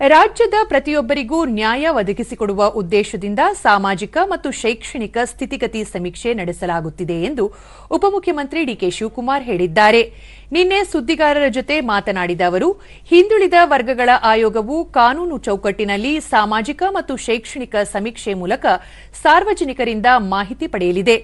ರಾಜ್ಯದ ಪ್ರತಿಯೊಬ್ಬರಿಗೂ ನ್ಯಾಯ ಒದಗಿಸಿಕೊಡುವ ಉದ್ದೇಶದಿಂದ ಸಾಮಾಜಿಕ ಮತ್ತು ಶೈಕ್ಷಣಿಕ ಸ್ಥಿತಿಗತಿ ಸಮೀಕ್ಷೆ ನಡೆಸಲಾಗುತ್ತಿದೆ ಎಂದು ಉಪಮುಖ್ಯಮಂತ್ರಿ ಡಿಕೆ ಶಿವಕುಮಾರ್ ಹೇಳಿದ್ದಾರೆ. ನಿನ್ನೆ ಸುದ್ದಿಗಾರರ ಜೊತೆ ಮಾತನಾಡಿದ ಅವರು, ಹಿಂದುಳಿದ ವರ್ಗಗಳ ಆಯೋಗವು ಕಾನೂನು ಚೌಕಟ್ಟಿನಲ್ಲಿ ಸಾಮಾಜಿಕ ಮತ್ತು ಶೈಕ್ಷಣಿಕ ಸಮೀಕ್ಷೆ ಮೂಲಕ ಸಾರ್ವಜನಿಕರಿಂದ ಮಾಹಿತಿ ಪಡೆಯಲಿದೆ.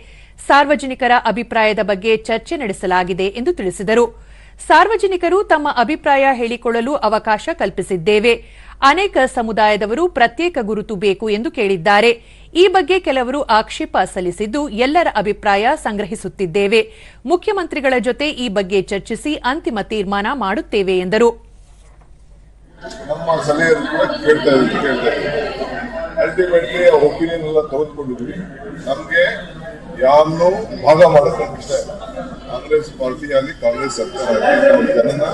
ಸಾರ್ವಜನಿಕರ ಅಭಿಪ್ರಾಯದ ಬಗ್ಗೆ ಚರ್ಚೆ ನಡೆಸಲಾಗಿದೆ ಎಂದು ತಿಳಿಸಿದರು. ಸಾರ್ವಜನಿಕರು ತಮ್ಮ ಅಭಿಪ್ರಾಯ ಹೇಳಿಕೊಳ್ಳಲು ಅವಕಾಶ ಕಲ್ಪಿಸಿದ್ದೇವೆ. ಅನೇಕ ಸಮುದಾಯದವರು ಪ್ರತ್ಯೇಕ ಗುರುತು ಬೇಕು ಎಂದು ಕೇಳಿದ್ದಾರೆ. ಈ ಬಗ್ಗೆ ಕೆಲವರು ಆಕ್ಷೇಪ ಸಲ್ಲಿಸಿದ್ದು ಎಲ್ಲರ ಅಭಿಪ್ರಾಯ ಸಂಗ್ರಹಿಸುತ್ತಿದ್ದೇವೆ. ಮುಖ್ಯಮಂತ್ರಿಗಳ ಜೊತೆ ಈ ಬಗ್ಗೆ ಚರ್ಚಿಸಿ ಅಂತಿಮ ತೀರ್ಮಾನ ಮಾಡುತ್ತೇವೆ ಎಂದರು. ಭಾಗ ಕಾಂಗ್ರೆಸ್ ಪಾರ್ಟಿ ಆಗಲಿ ಕಾಂಗ್ರೆಸ್ ಸರ್ಕಾರ ಜನನ,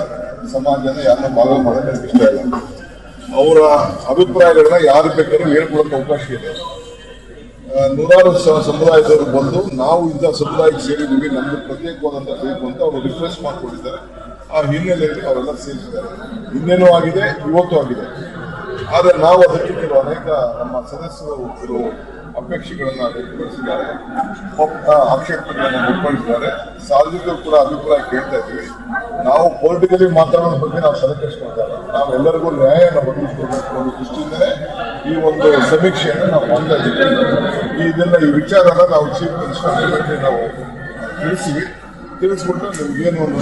ಸಮಾಜನ ಯಾರನ್ನ ಭಾಗ ಮಾಡೋದು ನಮ್ಗೆ ಇಷ್ಟ ಇಲ್ಲ. ಅವರ ಅಭಿಪ್ರಾಯಗಳನ್ನ ಯಾರು ಬೇಕಾದ್ರೂ ಹೇಳ್ಕೊಳಕ್ ಅವಕಾಶ ಇದೆ. ನೂರಾರು ಸಮುದಾಯದವರು ಬಂದು, ನಾವು ಇಂಥ ಸಮುದಾಯಕ್ಕೆ ಸೇರಿದ್ದೀವಿ ನಮ್ಗೆ ಪ್ರತ್ಯೇಕವಾದಂತ ಬೇಕು ಅಂತ ಅವರು ರಿಕ್ವೆಸ್ಟ್ ಮಾಡ್ಕೊಂಡಿದ್ದಾರೆ. ಆ ಹಿನ್ನೆಲೆಯಲ್ಲಿ ಅವರೆಲ್ಲ ಸೇರಿಸಿದ್ದಾರೆ ಇನ್ನೇನೂ ಆಗಿದೆ? ಇವತ್ತು ಆಗಿದೆ. ಆದರೆ ನಾವು ಅದಕ್ಕೆ ಕೆಲವು ಅನೇಕ ನಮ್ಮ ಸದಸ್ಯರು ಕೆಲವು ಅಪೇಕ್ಷೆಗಳನ್ನು ವ್ಯಕ್ತಪಡಿಸಿದ್ದಾರೆ. ಆಕ್ಷೇಪಗಳನ್ನು ಒಪ್ಪಿಕೊಂಡಿದ್ದಾರೆ ಸಾರ್ವಜನಿಕರು ಕೂಡ ಅಭಿಪ್ರಾಯ ಕೇಳ್ತಾ ಇದ್ದೀವಿ. ನಾವು ಪೊಲಿಟಿಕಲಿ ಮಾತಾಡೋದ್ರ ಬಗ್ಗೆ ನಾವು ತಲೆ ಕೆಡಿಸ್ಕೊಳ್ತಾರೆ ನಾವು ಎಲ್ಲರಿಗೂ ನ್ಯಾಯವನ್ನು ಒದಗಿಸ್ಕೊಳ್ಬೇಕು ಅನ್ನೋ ದೃಷ್ಟಿಯಿಂದಲೇ ಈ ಒಂದು ಸಮೀಕ್ಷೆಯನ್ನು ನಾವು ಮಾಡ್ತಾ ಇದ್ದೀವಿ. ಇದನ್ನ ಈ ವಿಚಾರನ ನಾವು ಚೀಫ್ ಮಿನಿಸ್ಟರ್ ನಾವು ತಿಳಿಸಿವಿ. ತಿಳಿಸ್ಬಿಟ್ಟು ನಿಮ್ಗೇನು